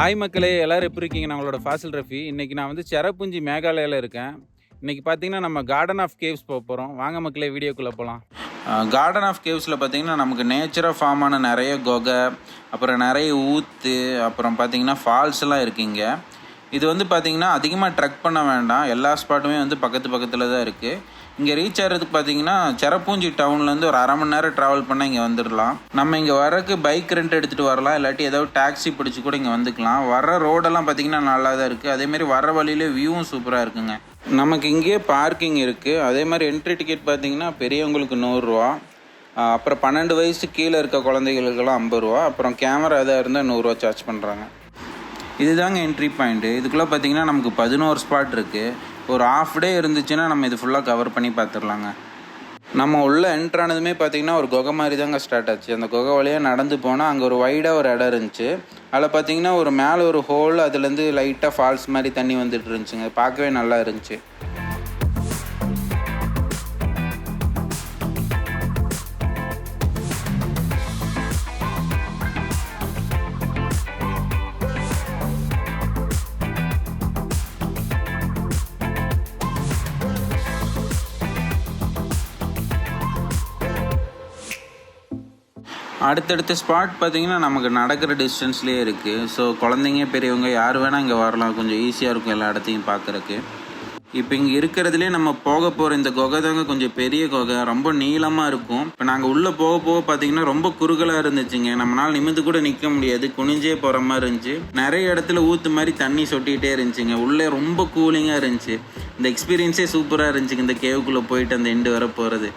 Hi மக்களே எல்லாரும் எப்படி இருக்கீங்க? நான் உங்களோட ஃபாசில் ரஃபி இன்னைக்கு நான் வந்து செரப்புஞ்சி மேகாலயாவில் இருக்கேன். இன்னைக்கு பார்த்தீங்கன்னா நம்ம கார்டன் ஆஃப் கேவ்ஸ் போக போகிறோம் வாங்க மக்களே வீடியோக்குள்ளே போகலாம் கார்டன் ஆஃப் கேவ்ஸில் பார்த்தீங்கன்னா நமக்கு நேச்சராக ஃபார்ம் ஆன நிறைய கொகை அப்புறம் நிறைய ஊத்து அப்புறம் பார்த்தீங்கன்னா ஃபால்ஸ்லாம் இருக்குங்க இது வந்து பார்த்தீங்கன்னா அதிகமாக ட்ரக் பண்ண வேண்டாம். எல்லா ஸ்பாட்டுமே வந்து பக்கத்து பக்கத்தில் தான் இருக்குது இங்கே ரீச் ஆகிறதுக்கு பார்த்தீங்கன்னா செரப்பூஞ்சி டவுன்லேருந்து ஒரு அரை மணி நேரம் ட்ராவல் பண்ணால் இங்கே வந்துடலாம் நம்ம இங்கே வரக்கு பைக் ரெண்ட் எடுத்துகிட்டு வரலாம். இல்லாட்டி ஏதாவது டாக்ஸி பிடிச்சி கூட இங்கே வந்துக்கலாம். வர ரோடெல்லாம் பார்த்தீங்கன்னா நல்லா தான் இருக்குது அதேமாரி வர வழியிலே வியூவும் சூப்பராக இருக்குங்க. நமக்கு இங்கேயே பார்க்கிங் இருக்குது அதே மாதிரி என்ட்ரி டிக்கெட் பார்த்தீங்கன்னா பெரியவங்களுக்கு நூறுரூவா அப்புறம் பன்னெண்டு வயசு கீழே இருக்க குழந்தைகளுக்கெல்லாம் ஐம்பது ரூபா. அப்புறம் கேமரா எதாக இருந்தால் நூறுரூவா சார்ஜ் பண்ணுறாங்க இதுதாங்க என்ட்ரி பாயிண்ட்டு இதுக்குள்ளே பார்த்தீங்கன்னா நமக்கு பதினோரு ஸ்பாட் இருக்குது ஒரு ஆஃப் டே இருந்துச்சுன்னா நம்ம இது ஃபுல்லாக கவர் பண்ணி பார்த்துடலாங்க நம்ம உள்ளே என்ட்ரானதுமே பார்த்தீங்கன்னா ஒரு குகை மாதிரி தாங்க ஸ்டார்ட் ஆச்சு. அந்த குகை வழியாக நடந்து போனால் அங்கே ஒரு வைடாக ஒரு இடம் இருந்துச்சு. அதில் பார்த்தீங்கன்னா ஒரு மேலே ஒரு ஹோல் அதுலேருந்து லைட்டாக ஃபால்ஸ் மாதிரி தண்ணி வந்துட்டு இருந்துச்சுங்க. பார்க்கவே நல்லா இருந்துச்சு. அடுத்தடுத்த ஸ்பாட் பார்த்தீங்கன்னா நமக்கு நடக்கிற டிஸ்டன்ஸ்லேயே இருக்குது ஸோ குழந்தைங்க பெரியவங்க யார் வேணால் இங்கே வரலாம். கொஞ்சம் ஈஸியாக இருக்கும் எல்லா இடத்தையும் பார்க்குறக்கு இப்போ இங்கே இருக்கிறதுலே நம்ம போக போகிற இந்த குகை தாங்க கொஞ்சம் பெரிய குகை. ரொம்ப நீளமாக இருக்கும். இப்போ நாங்கள் உள்ளே போக போக பார்த்தீங்கன்னா ரொம்ப குறுகலாக இருந்துச்சுங்க. நம்மளால் நிமிந்து கூட நிற்க முடியாது. குனிஞ்சே போகிற மாதிரி இருந்துச்சு. நிறைய இடத்துல ஊற்று மாதிரி தண்ணி சொட்டிகிட்டே இருந்துச்சுங்க. உள்ளே ரொம்ப கூலிங்காக இருந்துச்சு. இந்த எக்ஸ்பீரியன்ஸே சூப்பராக இருந்துச்சுங்க. இந்த கேவுக்குள்ளே போயிட்டு அந்த எண்டு வர போகிறது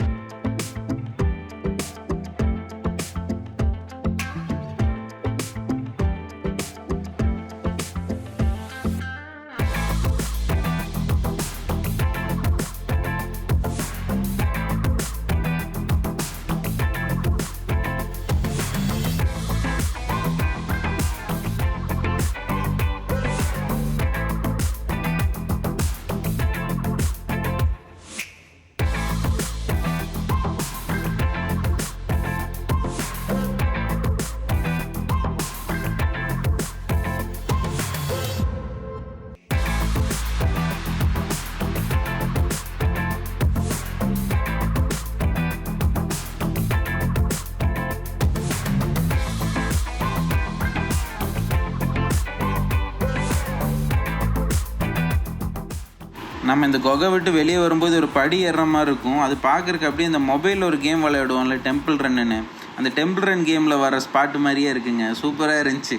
நம்ம இந்த குகை விட்டு வெளியே வரும்போது ஒரு படி ஏறுற மாதிரி இருக்கும். அது பார்க்குறக்கு அப்படியே இந்த மொபைலில் ஒரு கேம் விளையாடுவோம்ல டெம்பிள் ரன்னுன்னு அந்த டெம்பிள் ரன் கேமில் வர ஸ்பாட் மாதிரியே இருக்குங்க. சூப்பராக இருந்துச்சு.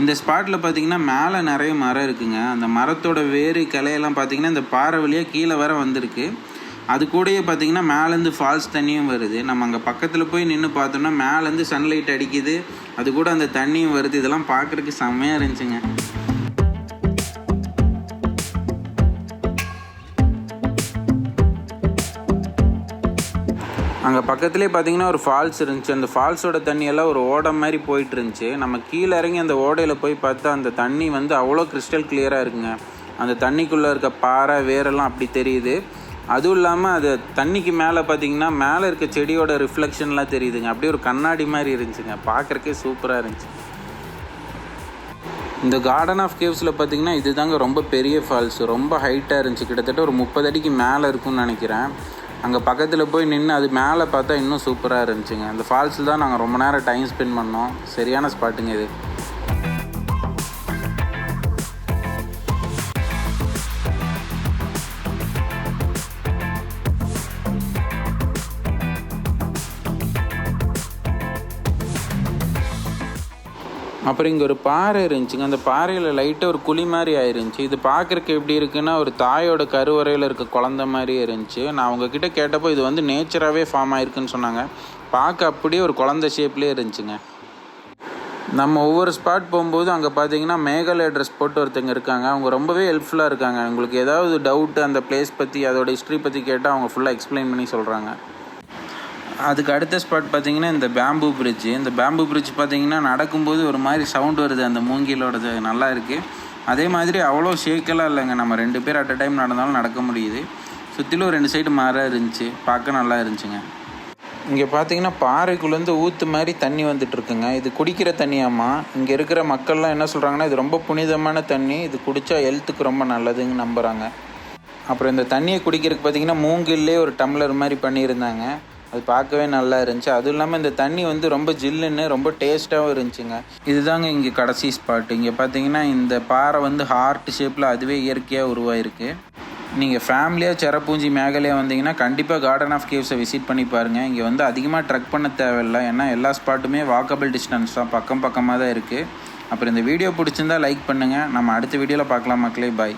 இந்த ஸ்பாட்டில் பார்த்தீங்கன்னா மேலே நிறைய மரம் இருக்குங்க. அந்த மரத்தோட வேறு கிளையெல்லாம் பார்த்தீங்கன்னா இந்த பாறை வழியாக கீழே வர வந்திருக்கு. அது கூடயே பார்த்தீங்கன்னா மேலேருந்து ஃபால்ஸ் தண்ணியும் வருது. நம்ம அங்கே பக்கத்தில் போய் நின்று பார்த்தோம்னா மேலேருந்து சன்லைட் அடிக்குது. அது கூட அந்த தண்ணியும் வருது. இதெல்லாம் பார்க்குறக்கு செம்மையாக இருந்துச்சுங்க. அங்கே பக்கத்துலேயே பார்த்தீங்கன்னா ஒரு ஃபால்ஸ் இருந்துச்சு. அந்த ஃபால்ஸோட தண்ணியெல்லாம் ஒரு ஓடை மாதிரி போயிட்டு இருந்துச்சு. நம்ம கீழே இறங்கி அந்த ஓடையில் போய் பார்த்தா அந்த தண்ணி வந்து அவ்வளோ கிறிஸ்டல் கிளியராக இருக்குங்க. அந்த தண்ணிக்குள்ளே இருக்க பாறை வேரெல்லாம் அப்படி தெரியுது. அதுவும் இல்லாமல் அது தண்ணிக்கு மேலே பார்த்தீங்கன்னா மேலே இருக்க செடியோட ரிஃப்ளெக்ஷன்லாம் தெரியுதுங்க. அப்படியே ஒரு கண்ணாடி மாதிரி இருந்துச்சுங்க. பார்க்குறக்கே சூப்பராக இருந்துச்சு. இந்த கார்டன் ஆஃப் கேவ்ஸில் பார்த்தீங்கன்னா இதுதாங்க ரொம்ப பெரிய ஃபால்ஸ் ரொம்ப ஹைட்டாக இருந்துச்சு. கிட்டத்தட்ட ஒரு முப்பது அடிக்கு மேலே இருக்கும்னு நினைக்கிறேன். அங்கே பக்கத்தில் போய் நின்று அது மேலே பார்த்தா இன்னும் சூப்பராக இருந்துச்சுங்க. அந்த ஃபால்ஸில் தான் நாங்கள் ரொம்ப நேரம் டைம் ஸ்பெண்ட் பண்ணோம். சரியான ஸ்பாட்டுங்க இது. அப்புறம் இங்கே ஒரு பாறை இருந்துச்சுங்க. அந்த பாறையில் லைட்டாக ஒரு குழி மாதிரி ஆயிருந்துச்சு. இது பார்க்குறக்கு எப்படி இருக்குன்னா ஒரு தாயோட கருவறையில் இருக்க குழந்த மாதிரி இருந்துச்சு. நான் அவங்கக்கிட்ட கேட்டப்போ இது வந்து நேச்சராகவே ஃபார்ம் ஆயிருக்குன்னு சொன்னாங்க. பார்க்க அப்படியே ஒரு குழந்த ஷேப்லேயே இருந்துச்சுங்க. நம்ம ஒவ்வொரு ஸ்பாட் போகும்போது அங்கே பார்த்தீங்கன்னா மேகாலய ட்ரெஸ் போட்டு ஒருத்தங்க இருக்காங்க. அவங்க ரொம்பவே ஹெல்ப்ஃபுல்லாக இருக்காங்க. உங்களுக்கு ஏதாவது டவுட்டு அந்த பிளேஸ் பற்றி அதோட ஹிஸ்ட்ரி பற்றி கேட்டால் அவங்க ஃபுல்லாக எக்ஸ்பிளைன் பண்ணி சொல்கிறாங்க அதுக்கு அடுத்த ஸ்பாட் பார்த்தீங்கன்னா இந்த பேம்பு பிரிட்ஜ் இந்த பேம்பு பிரிட்ஜ் பார்த்தீங்கன்னா நடக்கும்போது ஒரு மாதிரி சவுண்ட் வருது. அந்த மூங்கிலோடது நல்லா இருக்குது அதே மாதிரி அவ்வளோ ஷேக்கெல்லாம் இல்லைங்க. நம்ம ரெண்டு பேர் அட் அ டைம் நடந்தாலும் நடக்க முடியுது. சுற்றிலும் ரெண்டு சைடு மரம் இருந்துச்சு. பார்க்க நல்லா இருந்துச்சுங்க. இங்கே பார்த்தீங்கன்னா பாறைக்குள்ளேருந்து ஊற்று மாதிரி தண்ணி வந்துட்டுருக்குங்க. இது குடிக்கிற தண்ணியாம்மா. இங்கே இருக்கிற மக்கள்லாம் என்ன சொல்கிறாங்கன்னா இது ரொம்ப புனிதமான தண்ணி. இது குடித்தா ஹெல்த்துக்கு ரொம்ப நல்லதுன்னு நம்புகிறாங்க அப்புறம் இந்த தண்ணியை குடிக்கிறதுக்கு பார்த்தீங்கன்னா மூங்கில்லே ஒரு டம்ளர் மாதிரி பண்ணியிருந்தாங்க. அது பார்க்கவே நல்லா இருந்துச்சு. அதுவும் இல்லாமல் இந்த தண்ணி வந்து ரொம்ப ஜில்லுன்னு ரொம்ப டேஸ்ட்டாகவும் இருந்துச்சுங்க. இதுதாங்க இங்கே கடைசி ஸ்பாட் இங்கே பார்த்தீங்கன்னா இந்த பாறை வந்து ஹார்ட் ஷேப்பில் அதுவே இயற்கையாக உருவாயிருக்கு. நீங்கள் ஃபேமிலியாக செரப்பூஞ்சி மேகலையாக வந்தீங்கன்னா கண்டிப்பாக கார்டன் ஆஃப் கேவ்ஸை விசிட் பண்ணி பாருங்கள் இங்கே வந்து அதிகமாக ட்ரக் பண்ண தேவையில்லை. ஏன்னா எல்லா ஸ்பாட்டுமே வாக்கபிள் டிஸ்டன்ஸ் தான். பக்கம் பக்கமாக தான் இருக்குது அப்புறம் இந்த வீடியோ பிடிச்சிருந்தா லைக் பண்ணுங்கள் நம்ம அடுத்த வீடியோவில் பார்க்கலாம் மக்களே. பாய்